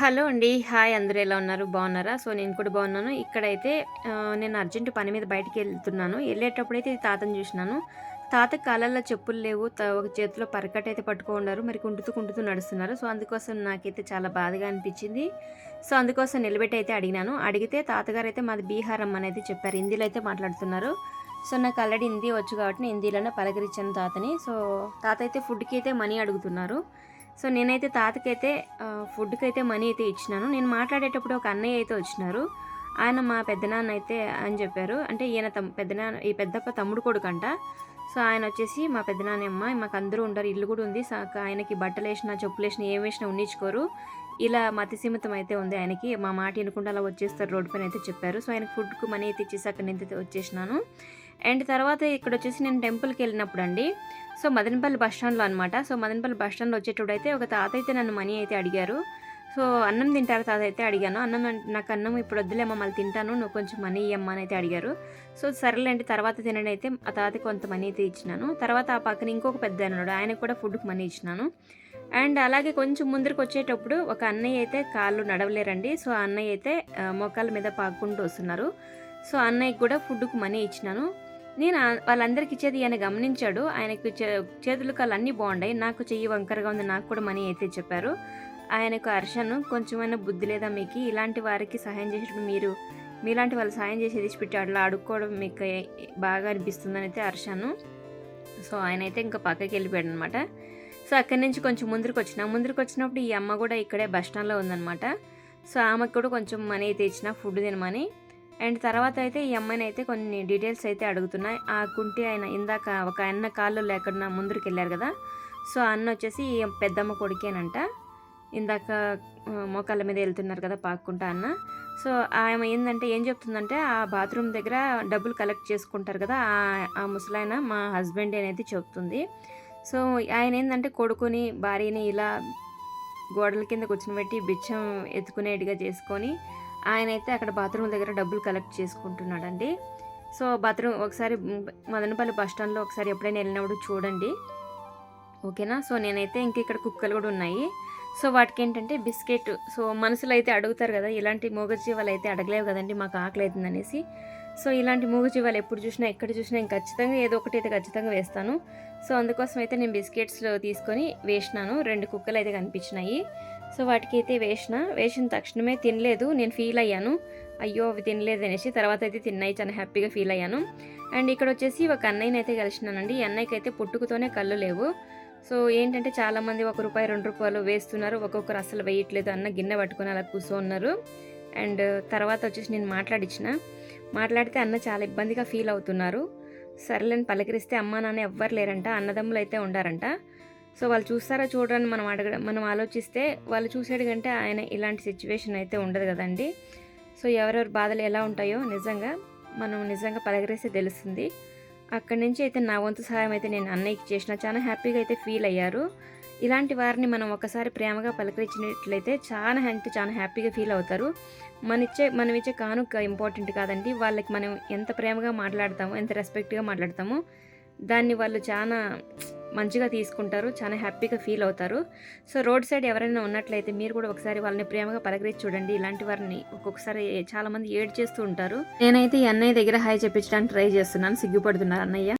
Hello అండి. Hi అందరూ ఎలా ఉన్నారు? బాగున్నారా? సో నేను కూడా బాగున్నాను. ఇక్కడైతే నేను అర్జెంట్ పని మీద బయటికి వెళ్తున్నాను. వెళ్ళేటప్పుడు అయితే తాతను చూసినాను. తాత కాలల్లో చెప్పులు లేవు. ఒక చేతిలో పరకట అయితే పట్టుకోండారు. మరి కుంటుతూ కుంటుతూ నడుస్తున్నారు. సో అందుకోసం నాకైతే చాలా బాధగా అనిపించింది. సో అందుకోసం నిలబెట్టి అయితే అడిగినాను. అడిగితే తాతగారు అయితే మాది బీహార్ అమ్మ అనేది చెప్పారు. హిందీలో అయితే మాట్లాడుతున్నారు. సో నాకు ఆల్రెడీ హిందీ వచ్చు కాబట్టి నేను హిందీలోనే పలకరించాను తాతని. సో తాత అయితే ఫుడ్కి అయితే మనీ అడుగుతున్నారు. సో నేనైతే తాతకైతే ఫుడ్కి అయితే మనీ అయితే ఇచ్చినాను. నేను మాట్లాడేటప్పుడు ఒక అన్నయ్య అయితే వచ్చినారు. ఆయన మా పెద్దనాన్న అయితే అని చెప్పారు. అంటే ఈయన తమ్ పెద్దనాన్న ఈ పెద్దప్ప తమ్ముడు కొడుకంట. సో ఆయన వచ్చేసి మా పెద్దనాన్నమ్మ మాకు అందరూ ఉండరు ఇల్లు కూడా ఉంది. సో ఆయనకి బట్టలు వేసినా చెప్పులు వేసినా ఏం వేసినా ఉండించుకోరు ఇలా మతిసీమితం అయితే ఉంది ఆయనకి. మా మాట వినకుండా అలా వచ్చేస్తారు రోడ్డు పైన అయితే చెప్పారు. సో ఆయన ఫుడ్కు మనీ అయితే ఇచ్చేసి అక్కడ నేను అయితే వచ్చేసినాను. అండ్ తర్వాత ఇక్కడ వచ్చేసి నేను టెంపుల్కి వెళ్ళినప్పుడు అండి సో మదనపల్లి బస్ స్టాండ్లో అనమాట సో మదనపల్లి బస్ స్టాండ్లో వచ్చేటప్పుడు అయితే ఒక తాత అయితే నన్ను మనీ అయితే అడిగారు. సో అన్నం తింటారు తాత అయితే అడిగాను. అన్నం నాకు అన్నం ఇప్పుడు వద్దులేమో మళ్ళీ తింటాను నువ్వు కొంచెం మనీ ఇవ్వమ్మా అని అయితే అడిగారు. సో సరేలేంటి తర్వాత తినండి అయితే ఆ తాతకి కొంత మనీ అయితే ఇచ్చినాను. తర్వాత ఆ పక్కన ఇంకొక పెద్ద ఆయన ఆయనకు కూడా ఫుడ్కి మనీ ఇచ్చినాను. అండ్ అలాగే కొంచెం ముందరికి వచ్చేటప్పుడు ఒక అన్నయ్య అయితే కాళ్ళు నడవలేరండి. సో ఆ అన్నయ్య అయితే మోకాళ్ళ మీద పాక్కుంటూ వస్తున్నారు. సో అన్నయ్యకి కూడా ఫుడ్కు మనీ ఇచ్చినాను. నేను వాళ్ళందరికి ఇచ్చేది ఆయన గమనించాడు. ఆయనకు చే- చేతులు కాళ్ళు అన్నీ బాగున్నాయి నాకు చెయ్యి వంకరగా ఉంది. నాకు కూడా మనీ అయితే చెప్పారు. ఆయనకు హర్షను కొంచెమైనా బుద్ధి లేదా మీకు? ఇలాంటి వారికి సహాయం చేసేటప్పుడు మీరు మీలాంటి వాళ్ళు సహాయం చేసి పెట్టి అట్లా అడుక్కోవడం మీకు బాగా అనిపిస్తుందని అయితే హర్షను. సో ఆయన అయితే ఇంకా పక్కకి వెళ్ళిపోయాడు అనమాట సో అక్కడి నుంచి కొంచెం ముందరికి వచ్చిన ముందరికి వచ్చినప్పుడు ఈ అమ్మ కూడా ఇక్కడే బస్ స్టాండ్లో ఉందన్నమాట. సో ఆమెకు కూడా కొంచెం మనీ అయితే ఇచ్చిన ఫుడ్ తినమని. అండ్ తర్వాత అయితే ఈ అమ్మాయిని అయితే కొన్ని డీటెయిల్స్ అయితే అడుగుతున్నాయి ఆ కుంటి ఆయన ఇందాక ఒక అన్న కాళ్ళు లేకుండా ముందరికి వెళ్ళారు కదా? సో అన్న వచ్చేసి ఈ పెద్దమ్మ కొడుకేనంట. ఇందాక మోకాళ్ళ మీద వెళ్తున్నారు కదా పాక్కుంటా అన్న. సో ఆమె ఏంటంటే ఏం చెప్తుందంటే ఆ బాత్రూమ్ దగ్గర డబ్బులు కలెక్ట్ చేసుకుంటారు కదా ఆ- ఆ ముసలాయన మా హస్బెండ్ అనేది చెప్తుంది. సో ఆయన ఏంటంటే కొడుకుని భార్యని ఇలా గోడల కింద కూర్చోబెట్టి బిచ్చం ఎత్తుకునేట్టుగా చేసుకొని ఆయన అయితే అక్కడ బాత్రూమ్ దగ్గర డబ్బులు కలెక్ట్ చేసుకుంటున్నాడండి. సో బాత్రూమ్ ఒకసారి మదనపల్లి బస్ స్టాండ్లో ఒకసారి ఎప్పుడైనా వెళ్ళినప్పుడు చూడండి. ఓకేనా? సో నేనైతే ఇంక ఇక్కడ కుక్కలు కూడా ఉన్నాయి. సో వాటికి ఏంటంటే బిస్కెట్ సో మనసులో అయితే అడుగుతారు కదా ఇలాంటి మూగజీవాలు అయితే అడగలేవు కదండి మాకు ఆకలి అవుతుంది అనేసి. సో ఇలాంటి మూగజీవాలు ఎప్పుడు చూసినా ఎక్కడ చూసినా ఇంక ఖచ్చితంగా ఏదో ఒకటి అయితే ఖచ్చితంగా వేస్తాను. సో అందుకోసం అయితే నేను బిస్కెట్స్లో తీసుకొని వేసినాను. రెండు కుక్కలు అయితే కనిపించినాయి. సో వాటికి అయితే వేసిన వేసిన తక్షణమే తినలేదు నేను ఫీల్ అయ్యాను. అయ్యో అవి తినలేదు అనేసి తర్వాత అయితే తిన్నాయి చాలా హ్యాపీగా ఫీల్ అయ్యాను. అండ్ ఇక్కడ వచ్చేసి ఒక అన్నయ్యని అయితే కలిసినానండి. ఈ అన్నయ్యకి అయితే పుట్టుకతోనే కళ్ళు లేవు. సో ఏంటంటే చాలామంది ఒక రూపాయి రెండు రూపాయలు వేస్తున్నారు. ఒక్కొక్కరు అసలు వేయట్లేదు అన్న గిన్నె పట్టుకుని అలా కూర్చోన్నారు. అండ్ తర్వాత వచ్చేసి నేను మాట్లాడించిన మాట్లాడితే అన్న చాలా ఇబ్బందిగా ఫీల్ అవుతున్నారు. సర్లేని పలకరిస్తే అమ్మ నాన్న ఎవ్వరు లేరంట అన్నదమ్ములు అయితే ఉండారంట. సో వాళ్ళు చూస్తారా చూడరని మనం అడగ మనం ఆలోచిస్తే వాళ్ళు చూసేడు కంటే ఆయన ఇలాంటి సిచ్యువేషన్ అయితే ఉండదు కదండి. సో ఎవరెవరి బాధలు ఎలా ఉంటాయో నిజంగా మనం నిజంగా పలకరిస్తే తెలుస్తుంది. అక్కడి నుంచి అయితే నా వంతు సహాయం అయితే నేను అన్నయ్యకి చేసిన. చాలా హ్యాపీగా అయితే ఫీల్ అయ్యారు. ఇలాంటి వారిని మనం ఒకసారి ప్రేమగా పలకరించినట్లయితే చాలా అంటే చాలా హ్యాపీగా ఫీల్ అవుతారు. మన ఇచ్చే మనం ఇచ్చే కానుక ఇంపార్టెంట్ కాదండి. వాళ్ళకి మనం ఎంత ప్రేమగా మాట్లాడతామో ఎంత రెస్పెక్ట్గా మాట్లాడతామో దాన్ని వాళ్ళు చాలా మంచిగా తీసుకుంటారు చాలా హ్యాపీగా ఫీల్ అవుతారు. సో రోడ్ సైడ్ ఎవరైనా ఉన్నట్లయితే మీరు కూడా ఒకసారి వాళ్ళని ప్రేమగా పలకరించి చూడండి. ఇలాంటి వారిని ఒక్కొక్కసారి చాలా మంది ఏడ్ చేస్తూ ఉంటారు. నేనైతే ఈ అన్నయ్య దగ్గర హాయ్ చెప్పించడానికి ట్రై చేస్తున్నాను. సిగ్గుపడుతున్నారు అన్నయ్య.